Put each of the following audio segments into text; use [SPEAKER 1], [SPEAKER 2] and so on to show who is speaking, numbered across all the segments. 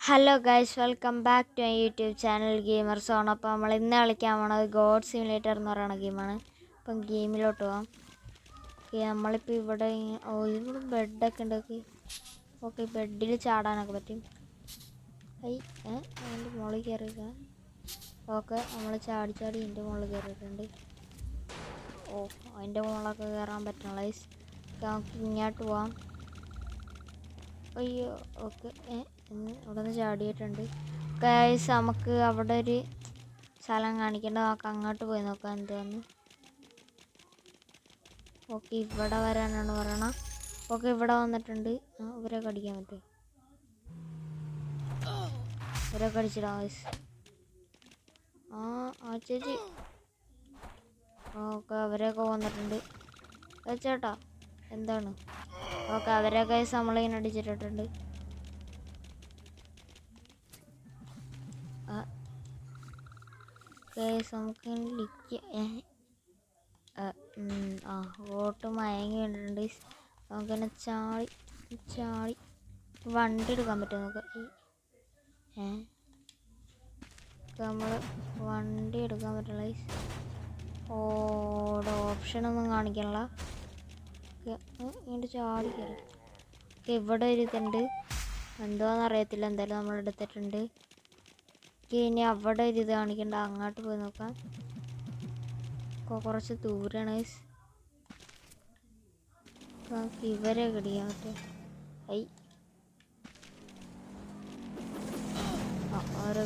[SPEAKER 1] Hello guys welcome back to my YouTube channel gamer zone അപ്പോൾ നമ്മൾ ഇന്ന് കളിക്കാൻ പോണത് ഗോഡ് സിമുലേറ്റർ എന്ന് പറയുന്ന ഗെയിമാണ് അപ്പം ഗെയിമിലോട്ട് പോവാം. ഓക്കെ നമ്മളിപ്പോൾ ഇവിടെ ഓ ഇവിടെ ബെഡൊക്കെ ഉണ്ട്. ഓക്കെ ഓക്കെ ബെഡിൽ ചാടാനൊക്കെ പറ്റും. ഐ അതിന്റെ മുകളിൽ കയറിയൊക്കെ ഓക്കെ നമ്മൾ ചാടി ചാടി ഇതിന്റെ മുകളിൽ കയറിയിട്ടുണ്ട് ഓ അതിന്റെ മുകളിലൊക്കെ കയറാൻ പറ്റണല്ലോ ഗൈസ് നമുക്ക് ഇങ്ങോട്ട് പോവാം. അയ്യോ ഓക്കെ ഏ അവിടെ നിന്ന് ചാടിയിട്ടുണ്ട്. ഗൈസ് നമുക്ക് അവിടെ ഒരു സ്ഥലം കാണിക്കേണ്ട. നമുക്ക് അങ്ങോട്ട് പോയി നോക്കാം എന്താന്ന്. ഓക്കെ ഇവിടെ വരാനാണ് പറയണം. ഓക്കെ ഇവിടെ വന്നിട്ടുണ്ട്. ഇവരെ കടിക്കാൻ പറ്റുമോ ഇവരെ കടിച്ചിടാം ഗൈസ് ആ ആ ചേച്ചി. ഓക്കെ അവരൊക്കെ വന്നിട്ടുണ്ട്. ചേട്ടാ എന്താണ്? ഓക്കെ അവരൊക്കെ നമ്മളിങ്ങനെ അടിച്ചിട്ടിട്ടുണ്ട് ആ കേസ് നമുക്ക് ലിക്ക് ആ ഓട്ട് മയങ്ങി വേണ്ടിട്ടുണ്ട് നമുക്കിങ്ങനെ ചാടി ചാടി വണ്ടി എടുക്കാൻ പറ്റും നമുക്ക് ഏ നമ്മൾ വണ്ടി എടുക്കാൻ പറ്റില്ല ഓടെ ഓപ്ഷനൊന്നും കാണിക്കണില്ല. ഇങ്ങോട്ട് ചാടി കയറി ഇവിടെ ഒരു ഇതുണ്ട്. എന്തോന്നറിയത്തില്ല എന്തായാലും നമ്മൾ എടുത്തിട്ടുണ്ട് ഓക്കെ ഇനി അവിടെ ഒരു ഇത് കാണിക്കണ്ട. അങ്ങോട്ട് പോയി നോക്കാം. കുറച്ച് ദൂരാണ്. ഇവരെ കടിക്കാൻ പറ്റും ഐ. അവരെ?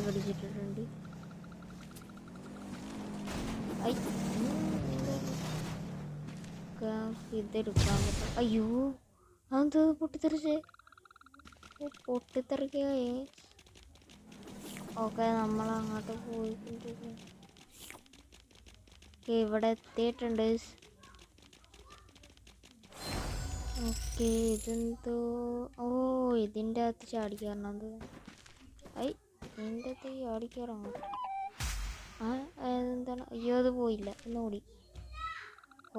[SPEAKER 1] ഒക്കെ ഇതെടുക്കാൻ പറ്റും. അയ്യോ അത് പൊട്ടിത്തെറിച്ചേ. ഓ, പൊട്ടിത്തെറിക്കായേ ഓക്കെ നമ്മൾ അങ്ങോട്ട് പോയിട്ടുണ്ട് ഇവിടെ എത്തിയിട്ടുണ്ട്. ഓക്കെ ഇതെന്തോ? ഓ ഇതിന്റെ അകത്ത് ചാടിക്കാറുണ്ട് ഐ ഇതിന്റെ അകത്ത് ചാടിക്കാറാണ് ആ എന്താണ് അയ്യോ അത് പോയില്ല. ഒന്ന് ഒന്നുകൂടി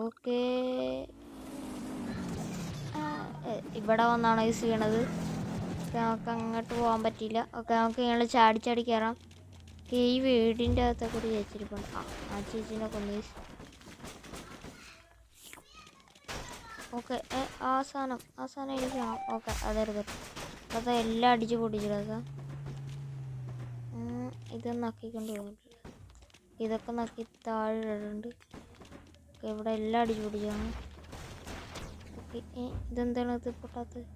[SPEAKER 1] ഓക്കേ. ഇവിടെ വന്നാണ് ഐസ് വീണത്? ഓക്കെ നമുക്ക് അങ്ങോട്ട് പോകാൻ പറ്റില്ല ഓക്കെ നമുക്ക് ഞങ്ങൾ ചാടി ചാടി കയറാം ഈ വീടിന്റെ അകത്തൊക്കെ കൂടി ചേച്ചിരിപ്പുണ്ട്. ആ ആ ചേച്ചീനെ കൊന്നു ഓക്കെ ആ സാധനം ആ സാധനം എനിക്ക് വേണം. ഓക്കെ അതെടുത്തിട്ട് അത് എല്ലാം അടിച്ച് പൊട്ടിച്ചിടക്കാം ഇത് നക്കിക്കൊണ്ട് പോകുന്നുണ്ട് ഇതൊക്കെ നക്കി താഴെ ഇടുന്നുണ്ട് ഇവിടെ എല്ലാം അടിച്ച് പൊട്ടിച്ചാണ് ഓക്കെ ഇതെന്താണ് ഇത് പൊട്ടാത്തത്?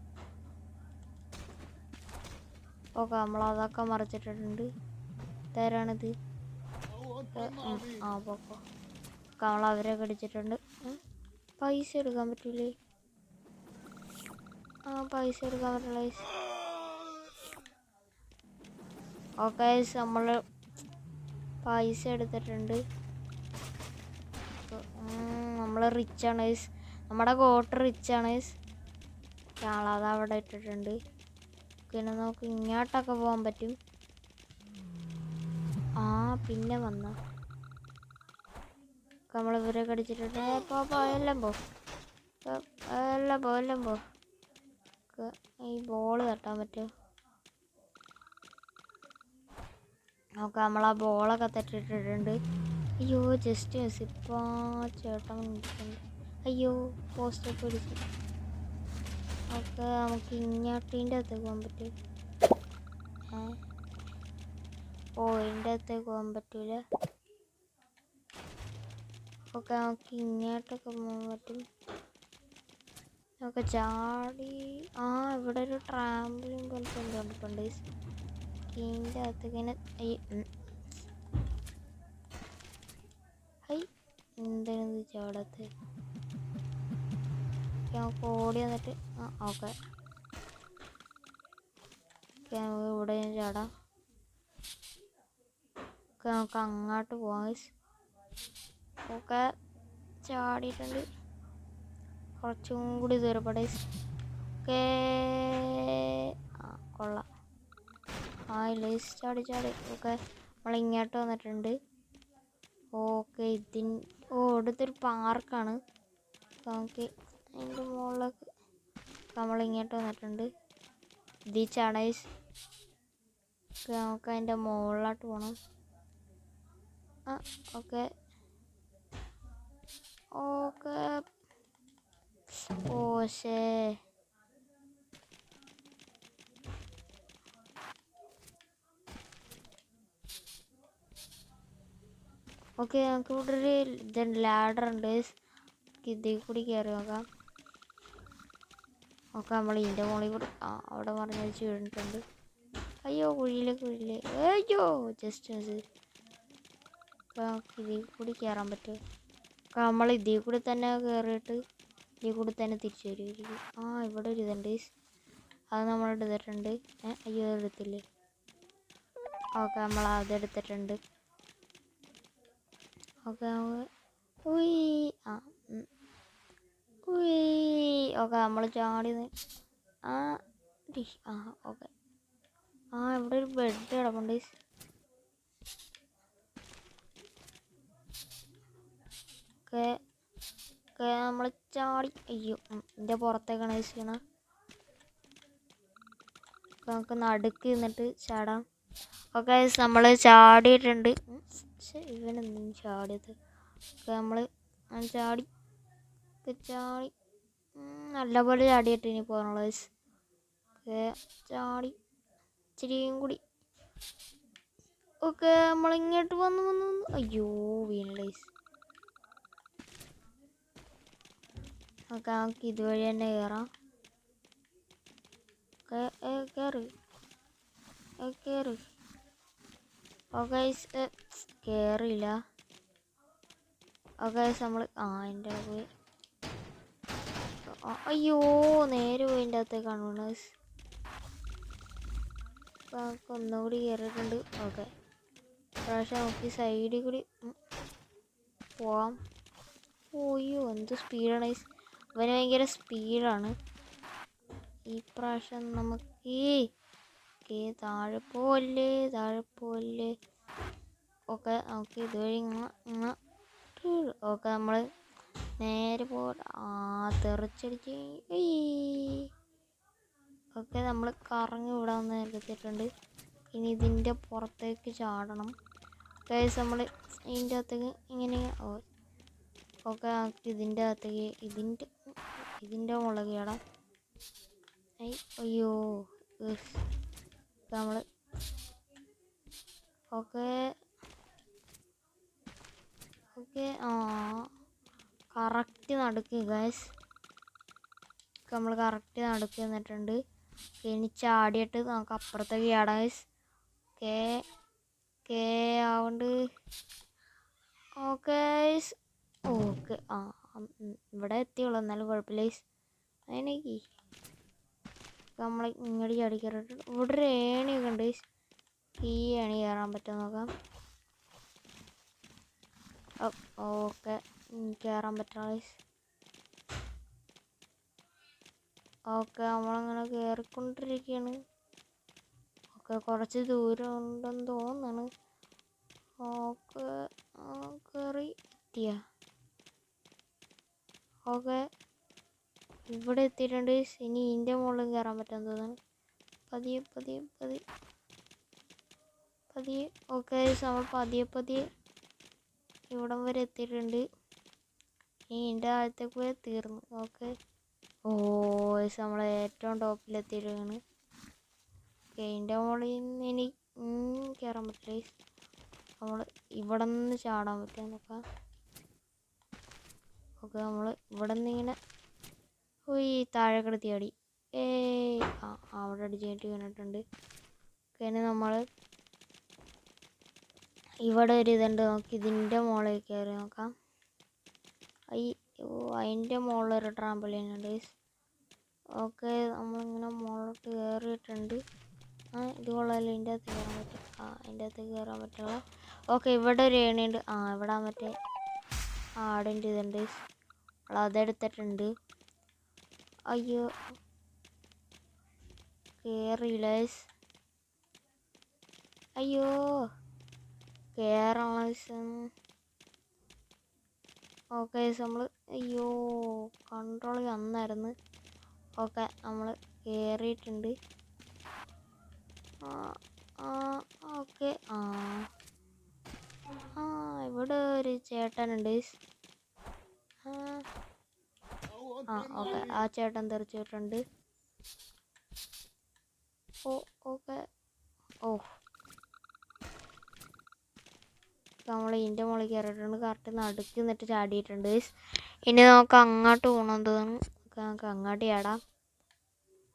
[SPEAKER 1] ഓക്കെ നമ്മൾ അതൊക്കെ മറിച്ചിട്ടിട്ടുണ്ട്. ഇതാരാണിത്? ആ പോക്കോ. നമ്മൾ അവരെ കടിച്ചിട്ടുണ്ട് പൈസ എടുക്കാൻ പറ്റൂലേ? ആ പൈസ എടുക്കാൻ പറ്റില്ല ഓക്കെ നമ്മൾ പൈസ എടുത്തിട്ടുണ്ട്. നമ്മൾ റിച്ചാണ് നമ്മുടെ കോട്ട് റിച്ചാണ് അവിടെ ഇട്ടിട്ടുണ്ട്. പിന്നെ നമുക്ക് ഇങ്ങോട്ടൊക്കെ പോകാൻ പറ്റും. ആ പിന്നെ വന്ന. നമ്മൾ ഇവരെ കടിച്ചിട്ടുണ്ട് പോ പോ എല്ലാം പോ. എല്ലാം പോ എല്ലാം പോ. ഈ ബോൾ തട്ടാൻ പറ്റുമോ? നമുക്ക് നമ്മൾ ആ ബോളൊക്കെ തട്ടിട്ടിട്ടുണ്ട് അയ്യോ ജസ്റ്റ് മിസ് ഇപ്പോൾ ചേട്ടൻ അയ്യോ പോസ്റ്റൊക്കെ പിടിച്ചു. ഓക്കെ നമുക്ക് ഇങ്ങോട്ടിന്റെ അകത്തേക്ക് പോകാൻ പറ്റും. ഓ എന്റെ അകത്തേക്ക് പോകാൻ പറ്റൂല. ഓക്കെ നമുക്ക് ഇങ്ങോട്ടൊക്കെ പോകാൻ പറ്റും. നമുക്ക് ചാടി. ആ ഇവിടെ ഒരു ട്രാമ്പിലും പോലത്തെ എന്തോ കണ്ടിട്ടുണ്ട്. ഇതിന്റെ അകത്തേക്ക് ഇങ്ങനെ. ഹൈ എന്താണ് നമുക്ക് ഓടി വന്നിട്ട് ആ ഓക്കെ. നമുക്ക് ഇവിടെ ഓക്കെ നമുക്ക് അങ്ങോട്ട് പോവാം. ഓക്കെ ചാടിയിട്ടുണ്ട്. കുറച്ചും കൂടി ദൂരപ്പെടെ ഓക്കെ ആ കൊള്ളാം. ആ ലൈസ് ചാടി ചാടി. ഓക്കെ നമ്മൾ ഇങ്ങോട്ട് വന്നിട്ടുണ്ട്. ഓക്കെ ഇതിൻ ഓ ഇവിടുത്തെ ഒരു പാർക്കാണ് നമുക്ക് അതിന്റെ മുകളിലൊക്കെ നമ്മൾ ഇങ്ങോട്ട് വന്നിട്ടുണ്ട് ഓക്കെ നമുക്ക് അതിന്റെ മുകളിലോട്ട് പോകണം ആ ഓക്കെ. ഓക്കെ. ഓ ഓക്കെ നമുക്ക് ഇവിടെ ഒരു ഇതുണ്ട് ലാഡർ ഉണ്ട് ഇതിൽ കൂടി കയറി നോക്കാം. ഓക്കെ നമ്മൾ ഇതിന്റെ മുകളിൽ കൂടി ആ അവിടെ മറിഞ്ഞ് വെച്ച് വീണിട്ടുണ്ട്. അയ്യോ കുഴിയിലെ കുഴിയിലെ. അയ്യോ ജസ്റ്റ് മിസ് നമുക്ക് ഇതിൽ കൂടി കയറാൻ പറ്റുമോ? അപ്പോൾ നമ്മൾ ഇതിൽ കൂടി തന്നെ കയറിയിട്ട് ഇതിൽ കൂടി തന്നെ തിരിച്ചു വരുമായിരിക്കും ആ ഇവിടെ ഒരു ഇതുണ്ട്. അത് നമ്മൾ എടുത്തിട്ടുണ്ട്. അയ്യോ എടുത്തില്ലേ? ഓക്കെ നമ്മൾ അത് എടുത്തിട്ടുണ്ട്. ഓക്കെ നമുക്ക് ആ ഓക്കെ നമ്മൾ ചാടി ആ ആ ഓക്കെ. ആ ഇവിടെ ഒരു ബെഡ് കിടപ്പുണ്ട്. നമ്മൾ ചാടി. അയ്യോ ഇതിന്റെ പുറത്തേക്കാണ് ചെയ്യണ നമുക്ക് നടുക്ക് നിന്നിട്ട് ചാടാം. ഓക്കെ നമ്മൾ ചാടിയിട്ടുണ്ട്. ഇവനെന്തും ചാടിയത്? ഓക്കെ നമ്മൾ ചാടി. ചാടി. നല്ലപോലെ ചാടിയിട്ട് ഇനി പോകാനുള്ള ചാടി ഇച്ചിരിയും കൂടി. ഓക്കെ നമ്മളിങ്ങോട്ട് വന്ന് വന്ന് വന്ന് അയ്യോ വീണലൈസ് ഓക്കെ നമുക്ക് ഇതുവഴി തന്നെ കയറാം കയറി കയറി ഓക്കെ കയറിയില്ല ഓക്കെ നമ്മൾ ആ എന്റെ പോയി അയ്യോ നേരെ പോയിന്റെ അകത്തേക്കാണ് വീണത് നമുക്ക് ഒന്നുകൂടി കയറിയിട്ടുണ്ട് ഓക്കെ. പ്രാവശ്യം നമുക്ക് സൈഡിൽ കൂടി പോവാം. ഓയ്യോ എന്ത് സ്പീഡാണ് അവന് ഭയങ്കര സ്പീഡാണ് ഈ പ്രാവശ്യം നമുക്ക് ഓക്കെ താഴെ പോവല്ലേ താഴെ പോവല്ലേ. ഓക്കെ നമുക്ക് ഇതുവഴി ഇങ്ങനെ ഇങ്ങനെ ഓക്കെ നമ്മൾ നേരെ പോ ആ തെറിച്ചടിച്ച്. ഓക്കെ നമ്മൾ കറങ്ങി ഇവിടെ വന്ന് ഇനി ഇതിന്റെ പുറത്തേക്ക് ചാടണം. ഗൈസ് നമ്മൾ ഇതിന്റെ അകത്തേക്ക് ഇങ്ങനെ ഒക്കെ നമുക്ക് ഇതിന്റെ അകത്തേക്ക് ഇതിന്റെ ഇതിന്റെ മുളക് ചാടാം. അയ്യോ. നമ്മൾ ഓക്കെ ഓക്കെ ആ. കറക്റ്റ് നടക്കുക ഗൈസ് നമ്മൾ കറക്റ്റ് നടക്കുക എന്നിട്ടുണ്ട്. ഇനി ചാടിയിട്ട് നമുക്ക് അപ്പുറത്തേക്ക് ചാടാം ഗൈസ് കേ കേ ആവണ്ട്. ഓക്കെ ഓക്കെ ആ ഇവിടെ എത്തിയുള്ളൂ. എന്നാലും കുഴപ്പമില്ല ഗൈസ് അതിനേക്ക് നമ്മൾ ഇങ്ങോട്ട് ചാടി കയറിയിട്ട് ഇവിടെ ഒരു ഏണിയൊക്കെ ഉണ്ട് ഗൈസ് ഈ ഏണി കയറാൻ പറ്റുമോ നോക്കാം. ഓക്കെ കയറാൻ പറ്റണം ഗൈസ് ഓക്കെ നമ്മളങ്ങനെ കയറിക്കൊണ്ടിരിക്കുകയാണ് ഓക്കെ കുറച്ച് ദൂരം ഉണ്ടെന്ന് തോന്നുന്നു. ഓക്കെ കയറി എത്തിയ. ഓക്കെ ഇവിടെ എത്തിയിട്ടുണ്ട്. ഇനി ഇതിന്റെ മുകളിൽ കയറാൻ പറ്റാൻ തോന്നുന്നു. പതിയെ പതിയെ പതിയെ. പതിയെ. ഓക്കെ നമ്മൾ പതിയെ പതിയെ ഇവിടം വരെ എത്തിയിട്ടുണ്ട്. ഇനി ഇതിന്റെ ആഴത്തേക്ക് പോയി തീർന്നു. ഓക്കെ ഓ നമ്മൾ ഏറ്റവും ടോപ്പിലെത്തിയിട്ടാണ് ഓക്കെ ഇതിന്റെ മുകളിൽ നിന്ന് ഇനി കയറാൻ പറ്റില്ല. നമ്മൾ ഇവിടെ നിന്ന് ചാടാൻ പറ്റുമോ നോക്കാം. ഓക്കെ നമ്മൾ ഇവിടെ നിന്ന് ഇങ്ങനെ പോയി താഴെ കിടത്തി അടി ഏ ആ അവിടെ അടിച്ചായിട്ട് വീണിട്ടുണ്ട്. ഇനി നമ്മൾ ഇവിടെ ഒരു ഇതുണ്ട്. നമുക്ക് ഇതിന്റെ മുകളിൽ കയറി നോക്കാം. ഈ അതിന്റെ മുകളിൽ ഒരു ട്രാമ്പലീൻ ഉണ്ട് ഓക്കെ നമ്മളിങ്ങനെ മുകളിലോട്ട് കയറിയിട്ടുണ്ട് ആ ഇത് കൊള്ളാമല്ലോ ഇതിന്റെ അകത്ത് കയറാൻ പറ്റും ആ അതിന്റെ അകത്ത് കയറാൻ പറ്റില്ല ഓക്കെ ഇവിടെ ഒരു ഏണിയുണ്ട്. ആ ഇവിടെ മറ്റേ ആടിന്റെ ഇതുണ്ട് അതെടുത്തിട്ടുണ്ട്. അയ്യോ. കയറിയില്ല guys. അയ്യോ. കയറണം ഓക്കെ നമ്മൾ അയ്യോ കൺട്രോൾ വന്നായിരുന്നു. ഓക്കെ നമ്മൾ കയറിയിട്ടുണ്ട് ഓക്കെ. ആ. ആ ഇവിടെ ഒരു ചേട്ടനുണ്ട്. ആ. ഓക്കെ. ആ ചേട്ടൻ തെറിച്ചിട്ടുണ്ട് ഓ ഓക്കെ. ഓ. നമ്മൾ ഇതിന്റെ മുകളിൽ കയറിയിട്ടുണ്ട് കറക്റ്റ് നടുക്ക് നിന്നിട്ട് ചാടിയിട്ടുണ്ട്. ഇനി നമുക്ക് അങ്ങോട്ട് പോകണം തോന്നുന്നു നമുക്ക് അങ്ങോട്ട് ഇടാം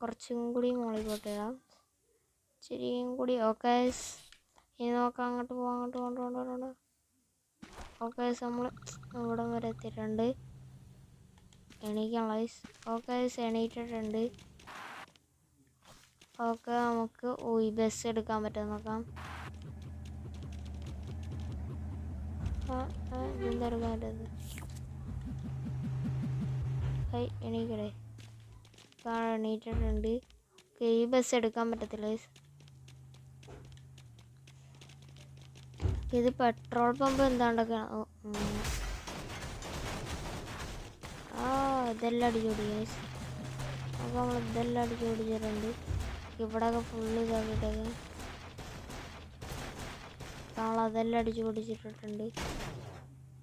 [SPEAKER 1] കുറച്ചും കൂടി മുകളിൽ പോയിട്ട് ഇടാം കൂടി. ഓക്കെ ഇനി നമുക്ക് അങ്ങോട്ട് പോകാം അങ്ങോട്ട് പോകണ്ട കൊണ്ട് കൊണ്ട് ഓക്കെ നമ്മൾ ഇവിടം വരെ എത്തിയിട്ടുണ്ട്. എണീക്കാനുള്ള ഓക്കെ എണീറ്റിട്ടുണ്ട്. ഓക്കെ നമുക്ക് ഓ ഈ ബസ് എടുക്കാൻ പറ്റുമോ നോക്കാം. ഇതെന്താ എടുക്കാൻ പറ്റുന്നത് ഹൈ എണീക്കടേ എണീറ്റിട്ടുണ്ട് ഈ ബസ് എടുക്കാൻ പറ്റത്തില്ല. ഇത് പെട്രോൾ പമ്പ് എന്താണ്ടൊക്കെ? ആ ഇതെല്ലാം അടിച്ചോടി ഗൈസ് അപ്പോൾ നമ്മൾ ഇതെല്ലാം അടിച്ചു പിടിച്ചിട്ടുണ്ട് ഇവിടെയൊക്കെ ഫുള്ള് ഇതാക്കിയിട്ടൊക്കെ. നമ്മൾ അതെല്ലാം അടിച്ചു പിടിച്ചിട്ടിട്ടുണ്ട്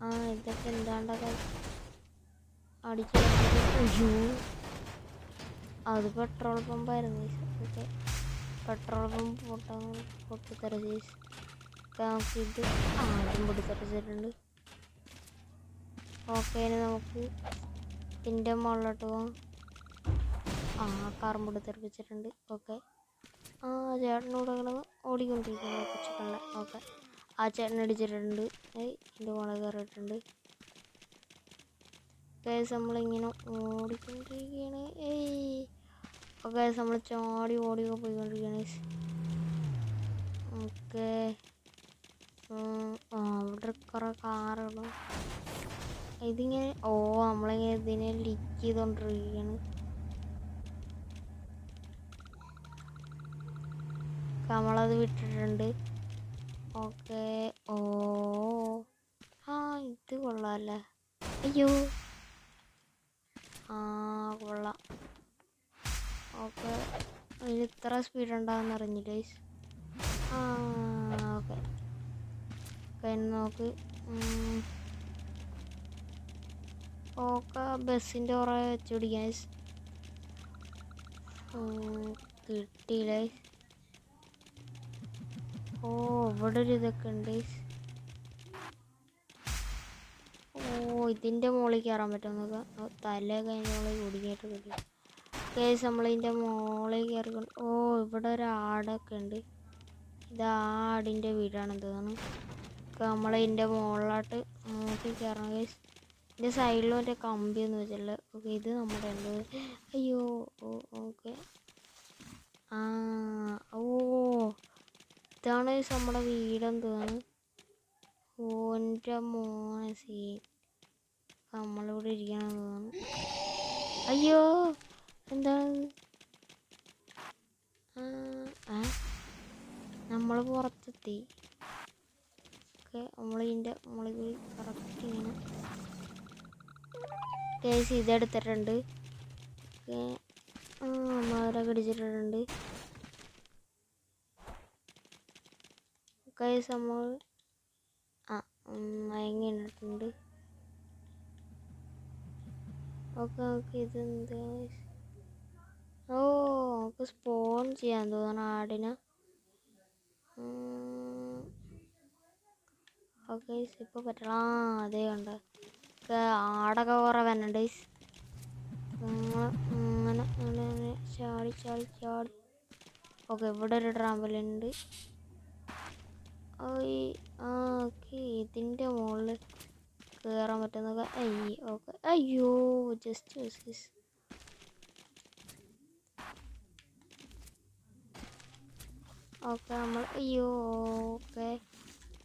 [SPEAKER 1] ആ ഇതൊക്കെ എന്താണ്ടൊക്കെ? അടിച്ചു അത് പെട്രോൾ പമ്പായിരുന്നു പെട്രോൾ പമ്പ് പൊട്ടാൻ പൊട്ടിത്തെറിച്ച് നമുക്ക് ഇത് ആദ്യം പൊട്ടിത്തെറിച്ചിട്ടുണ്ട്. ഓക്കെ ഇനി നമുക്ക് ഇതിന്റെ മുകളിലോട്ട് പോകാം ആ കാറും പൊട്ടിത്തെറിപ്പിച്ചിട്ടുണ്ട്. ഓക്കെ. ആ ചേട്ടനോട് കിടന്ന് ഓടിക്കൊണ്ടിരിക്കുന്നു ഓക്കെ. ആ ചേട്ടൻ അടിച്ചിട്ടുണ്ട്. എന്റെ മുകളിൽ കയറിയിട്ടുണ്ട്. ഗൈസ് നമ്മളിങ്ങനെ ഓടിക്കൊണ്ടിരിക്കുകയാണ് ഏയ്. ഓക്കെ നമ്മൾ ചാടി ഓടിയൊക്കെ പോയിക്കൊണ്ടിരിക്കുകയാണ് ഓക്കെ. അവിടെ കുറേ കാറുകളും. ഇതിങ്ങനെ ഓ നമ്മളിങ്ങനെ ഇതിനെ ലിക്ക് ചെയ്തുകൊണ്ടിരിക്കുകയാണ് നമ്മളത് വിട്ടിട്ടുണ്ട്. ഓക്കെ ഓ ആ ഇത് കൊള്ളാമല്ലേ അയ്യോ. ആ കൊള്ളാം ഓക്കെ ഇത്ര സ്പീഡ് ഉണ്ടാകുന്ന അറിഞ്ഞില്ല. ആ ഓക്കെ ഓക്കെ നോക്ക്. ഓക്കെ ബസ്സിന്റെ പുറകെ വെച്ച് guys. കിട്ടിയില്ല ഓ ഇവിടെ ഒരു ഇതൊക്കെ ഉണ്ട് guys. ഓ ഇതിന്റെ മുകളിൽ കയറാൻ പറ്റും നോക്കാം തലയൊക്കെ അതിന്റെ മുകളിൽ കുടുങ്ങിയിട്ട് കിട്ടി കേസ് നമ്മളിതിന്റെ മുകളിൽ കയറിക്കൊണ്ട് ഓ ഇവിടെ ഒരു ആടൊക്കെ ഉണ്ട്. ഇത് ആടിന്റെ വീടാണെന്ന് തോന്നുന്നു. നമ്മളതിന്റെ മുകളിലോട്ട് നോക്കി കയറണം കേസ് ഇതിന്റെ സൈഡിൽ മറ്റേ കമ്പിയൊന്നും വെച്ചിട്ടില്ല. ഓക്കെ ഇത് നമ്മുടെ എന്ത് അയ്യോ ഓക്കെ. ആ ഓ. ഇതാണ് നമ്മുടെ വീടെന്ന് തോന്നുന്നു. ഓന്റെ മോനെ നമ്മളിവിടെ ഇരിക്കണം അയ്യോ എന്താണ് ആ നമ്മൾ പുറത്തെത്തി. ഓക്കെ നമ്മളിതിന്റെ നമ്മളിൽ കൂടി കറക്റ്റ് ഇങ്ങനെ കേസ് ഇതെടുത്തിട്ടുണ്ട് ഓക്കെ നമ്മളവരൊക്കെ അടിച്ചിട്ടുണ്ട് കേസ് നമ്മൾ ആ മയങ്ങിയിട്ടുണ്ട്. ഓക്കെ ഓക്കെ ഇതെന്ത് ഓ നമുക്ക് സ്പോൺ ചെയ്യാൻ തോന്നണം ആടിന്. ഓക്കെ ഇപ്പൊ പറ്റണം ആ അതേ ഉണ്ട് ആടൊക്കെ കുറേ അങ്ങനെ അങ്ങനെ അങ്ങനെ ചാടി ചാടി ചാടി. ഓക്കെ ഇവിടെ ഒരു ട്രാമ്പലുണ്ട് ഓ ഈ ആ ഓക്കെ ഇതിന്റെ മുകളിൽ കയറാൻ പറ്റുന്ന അയ്യ ഓക്കെ. അയ്യോ ജസ്റ്റ് ജസ്റ്റ് ഓക്കെ നമ്മൾ അയ്യോ ഓക്കെ.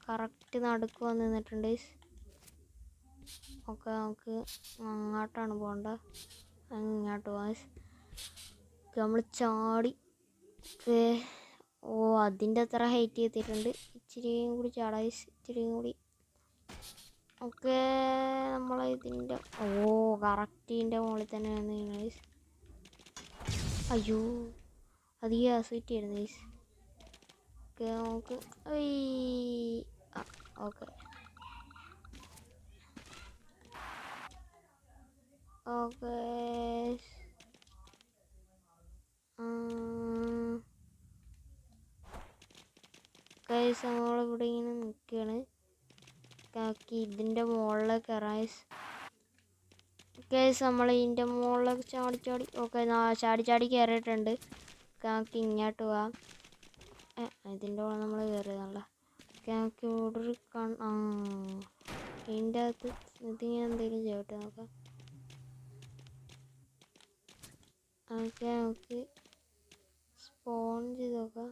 [SPEAKER 1] കറക്റ്റ് നടുക്ക് വന്ന് നിന്നിട്ടുണ്ട് ഓക്കെ നമുക്ക് അങ്ങോട്ടാണ് പോകണ്ട. അങ്ങോട്ട് പോകാൻ നമ്മൾ ചാടി. ഓ അതിന്റെ അത്ര ഹൈറ്റ് എത്തിയിട്ടുണ്ട്. ഇച്ചിരിയും കൂടി ചാടാ. ഇച്ചിരിയും കൂടി. ഓക്കെ നമ്മൾ ഇതിന്റെ ഓ കറക്റ്റിന്റെ മുകളിൽ തന്നെയാണ് ഗൈസ് അയ്യോ അധികം അസൈറ്റ് ആയിരുന്നു ഗൈസ് ഓക്കെ നമുക്ക് ആ ഓക്കെ. ഓക്കെ കൈസ് നമ്മളിവിടെ ഇങ്ങനെ നിൽക്കുകയാണ് കാക്കി ഇതിന്റെ മുകളിൽ കയറാൻ ഓക്കെ നമ്മൾ ഇതിന്റെ മുകളിലേക്ക് ചാടി ചാടി ഓക്കെ ചാടി ചാടി കയറിയിട്ടുണ്ട് കാക്കി ഇങ്ങോട്ട് പോവാം ഇതിന്റെ മുകളിൽ നമ്മൾ കയറിയതാണല്ലോ കാക്കി ഇവിടെ ഒരു ഇതിന്റെ അകത്ത് ഇതിങ്ങനെ എന്തെങ്കിലും ചെയ്യട്ടെ നോക്കാം. ഓക്കെ നമുക്ക് സ്പോൺ ചെയ്ത് നോക്കാം.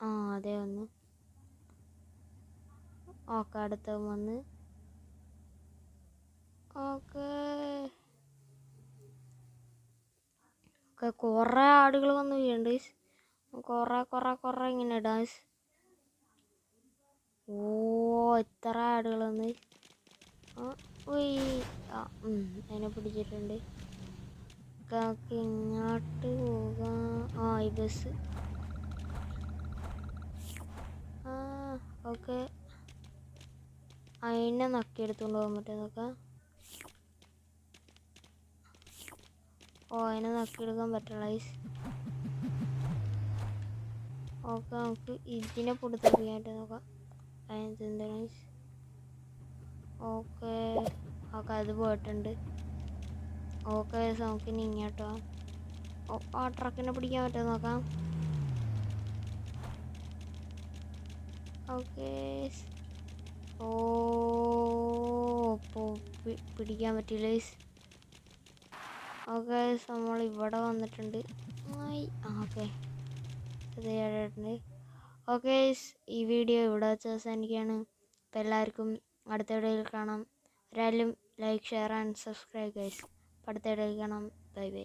[SPEAKER 1] ആ അതെ വന്നു ഓക്കെ അടുത്ത വന്ന്. ഓക്കെ കുറേ ആടുകൾ വന്ന് വീഴുന്നുണ്ട് കുറേ കുറേ കുറേ ഇങ്ങനെ ഇടാം ഓ എത്ര ആടുകൾ വന്ന്. ആ ഉയ്. ആ ഉം, അതിനെ പിടിച്ചിട്ടുണ്ട്. ഇങ്ങോട്ട് പോകാം. ആ ഈ ബസ് ആ ഓക്കെ അതിനെ നക്കിയെടുത്തുകൊണ്ട് പോകാൻ പറ്റും നോക്കാം. ഓ അതിനെ നക്കിയെടുക്കാൻ ഐസ് ഓക്കെ നമുക്ക് ഇതിനെ പൊടുത്തറിയാനായിട്ട് നോക്കാം. അതിനകത്ത് എന്താണ് ഓക്കെ ഓക്കെ അത് പോയിട്ടുണ്ട്. ഓക്കെ നമുക്ക് ഇനി ഇങ്ങോട്ടോ ആ ട്രക്കിനെ പിടിക്കാൻ പറ്റുമോ നോക്കാം. ഓക്കെ ഓ പിടിക്കാൻ പറ്റില്ല ഓക്കെ നമ്മൾ ഇവിടെ വന്നിട്ടുണ്ട്. ഓക്കെ. ഓക്കെ ഈ വീഡിയോ ഇവിടെ വെച്ച് അവസാനിക്കുകയാണ്. അപ്പോൾ എല്ലാവർക്കും അടുത്ത വീഡിയോയിൽ കാണാം. ഒരാളും like share and subscribe guys അടുത്ത വീഡിയോയിൽ കാണാം. Bye bye